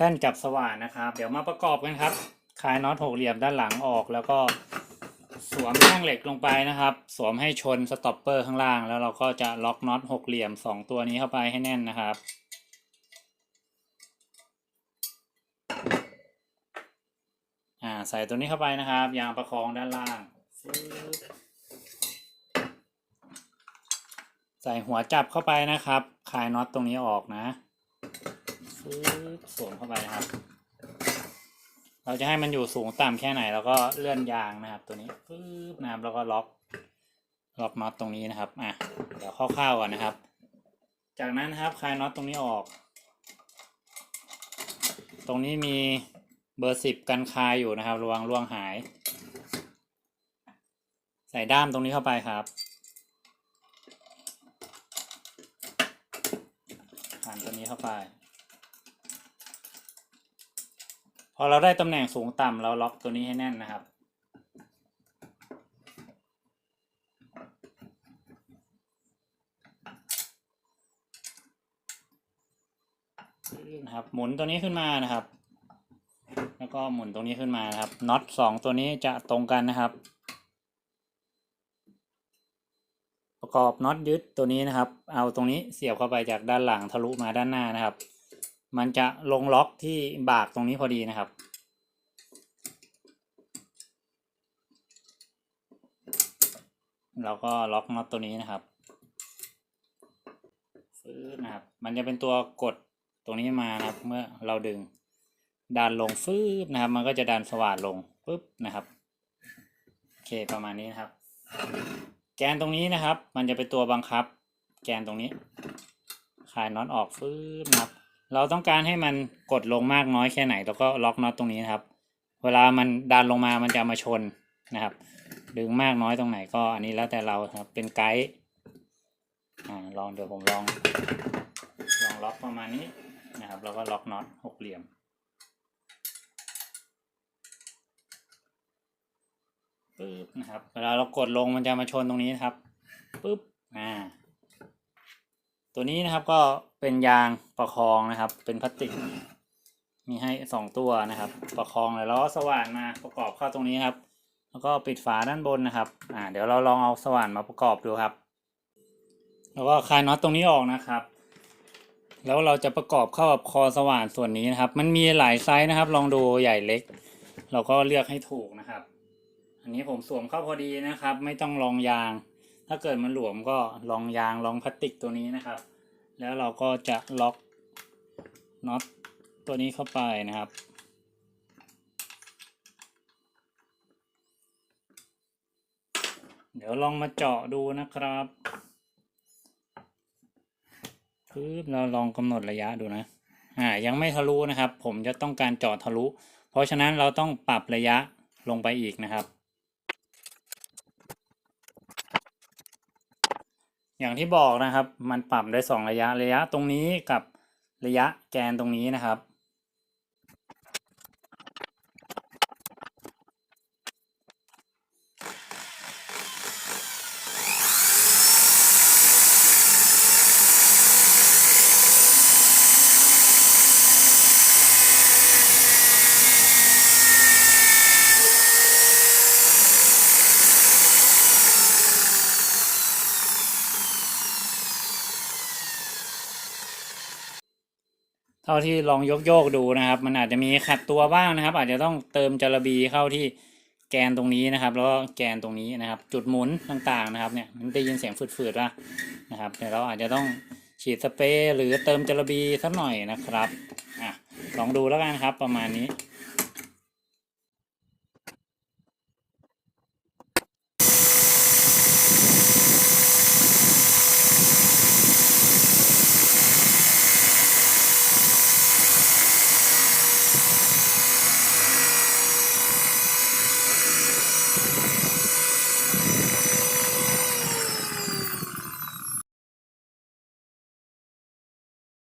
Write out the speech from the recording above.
ท่นจับสว่านนะครับ เดี๋ยวมาประกอบกันครับคลายน็อตหกเหลี่ยมด้านหลังออก แล้วก็สวมแท่งเหล็กลงไปนะครับ สวมให้ชนสต็อปเปอร์ข้างล่าง แล้วเราก็จะล็อกน็อตหกเหลี่ยมสองตัวนี้เข้าไปให้แน่นนะครับอ่าใส่ตัวนี้เข้าไปนะครับ ยางประคองด้านล่าง ใส่หัวจับเข้าไปนะครับคลายน็อตตรงนี้ออกนะ ฟึ๊บสวมเข้าไปนะครับ เราจะให้มันอยู่สูงต่ำแค่ไหน แล้วก็เลื่อนยางนะครับ ตัวนี้ฟึ๊บนะครับแล้วก็ล็อก ล็อกน็อตตรงนี้นะครับ อะ เดี๋ยวคร่าวๆก่อนนะครับ จากนั้นนะครับคลายน็อตตรงนี้ออก ตรงนี้มีเบอร์สิบกันคายอยู่นะครับ ระวังร่วงหาย ใส่ด้ามตรงนี้เข้าไปครับผ่านตัวนี้เข้าไป พ อเราได้ตำแหน่งสูงต่ำเราล็อกตัวนี้ให้แน่นนะครับ นะครับ หมุนตัวนี้ขึ้นมานะครับ แล้วก็หมุนตรงนี้ขึ้นมานะครับน็อตสองตัวนี้จะตรงกันนะครับ ประกอบน็อตยึดตัวนี้นะครับ เอาตรงนี้เสียบเข้าไปจากด้านหลังทะลุมาด้านหน้านะครับ มันจะลงล็อกที่บากตรงนี้พอดีนะครับ เราก็ล็อกน็อตตัวนี้นะครับฟื้นนะครับ มันจะเป็นตัวกดตรงนี้มานะครับ เมื่อเราดึงดันลงฟืบนนะครับ มันก็จะดันสว่านลงปุ๊บนะครับโอเคประมาณนี้นะครับ แกนตรงนี้นะครับ มันจะเป็นตัวบังคับ แกนตรงนี้คลายน็อตออกฟืบนะครับ เราต้องการให้มันกดลงมากน้อยแค่ไหนแล้วก็ล็อกน็อตตรงนี้นะครับ เวลามันดันลงมามันจะมาชนนะครับ ดึงมากน้อยตรงไหนก็อันนี้แล้วแต่เราครับเป็นไกด์อ่าลองเดี๋ยวผมลอง ลองล็อกประมาณนี้นะครับ แล้วก็ล็อกน็อตหกเหลี่ยมปึ๊บนะครับ เวลาเรากดลงมันจะมาชนตรงนี้นะครับปึ๊บอ่า ตัวนี้นะครับก็เป็นยางประคองนะครับ เป็นพลาสติก มีให้สองตัวนะครับ ประคองแล้วล้อสว่านมาประกอบเข้าตรงนี้ครับ แล้วก็ปิดฝาด้านบนนะครับ อ่า เดี๋ยวเราลองเอาสว่านมาประกอบดูครับ แล้วก็คลายน็อตตรงนี้ออกนะครับ แล้วเราจะประกอบเข้ากับคอสว่านส่วนนี้นะครับ มันมีหลายไซส์นะครับ ลองดูใหญ่เล็ก เราก็เลือกให้ถูกนะครับ อันนี้ผมสวมเข้าพอดีนะครับ ไม่ต้องลองยาง ถ้าเกิดมันหลวมก็ลองยางลองพลาสติกตัวนี้นะครับ แล้วเราก็จะล็อกน็อตตัวนี้เข้าไปนะครับเดี๋ยวลองมาเจาะดูนะครับปึ๊บเราลองกำหนดระยะดูนะ อ่า ยังไม่ทะลุนะครับ ผมจะต้องการเจาะทะลุ เพราะฉะนั้นเราต้องปรับระยะลงไปอีกนะครับ อย่างที่บอกนะครับ มันปรับได้สองระยะระยะตรงนี้กับระยะแกนตรงนี้นะครับ ท่าที่ลองยกโยกดูนะครับ มันอาจจะมีขัดตัวบ้างนะครับ อาจจะต้องเติมจระบีเข้าที่แกนตรงนี้นะครับ แล้วก็แกนตรงนี้นะครับ จุดหมุนต่างๆนะครับเนี่ยมันได้ยินเสียงฝืดๆว่านะครับเดี๋ยวเราอาจจะต้องฉีดสเปรย์หรือเติมจระบีสักหน่อยนะครับอะลองดูแล้วกันครับประมาณนี้